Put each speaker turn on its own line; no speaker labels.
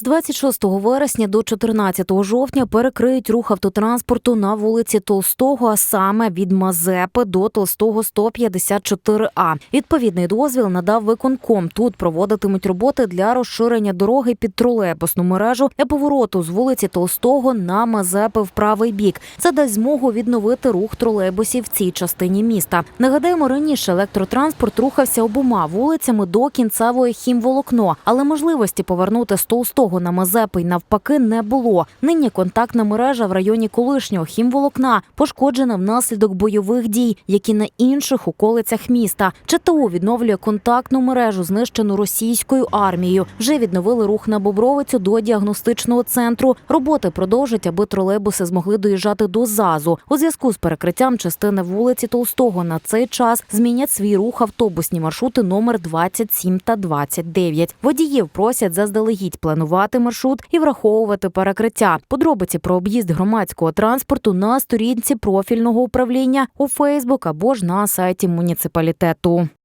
З 26 вересня до 14 жовтня перекриють рух автотранспорту на вулиці Толстого, а саме від Мазепи до Толстого 154А. Відповідний дозвіл надав виконком. Тут проводитимуть роботи для розширення дороги під тролейбусну мережу для повороту з вулиці Толстого на Мазепи в правий бік. Це дасть змогу відновити рух тролейбусів в цій частині міста. Нагадаємо, раніше електротранспорт рухався обома вулицями до кінцевої хімволокно, але можливості повернути з Толстого на Мазепи й навпаки не було. Нині контактна мережа в районі колишнього хімволокна пошкоджена внаслідок бойових дій, які на інших околицях міста. ЧТУ відновлює контактну мережу, знищену російською армією. Вже відновили рух на Бобровицю до діагностичного центру. Роботи продовжать, аби тролейбуси змогли доїжджати до ЗАЗу. У зв'язку з перекриттям частини вулиці Толстого на цей час змінять свій рух автобусні маршрути номер 27 та 29. Водіїв просять заздалегідь планувати маршрут і враховувати перекриття. Подробиці про об'їзд громадського транспорту на сторінці профільного управління у Фейсбук або ж на сайті муніципалітету.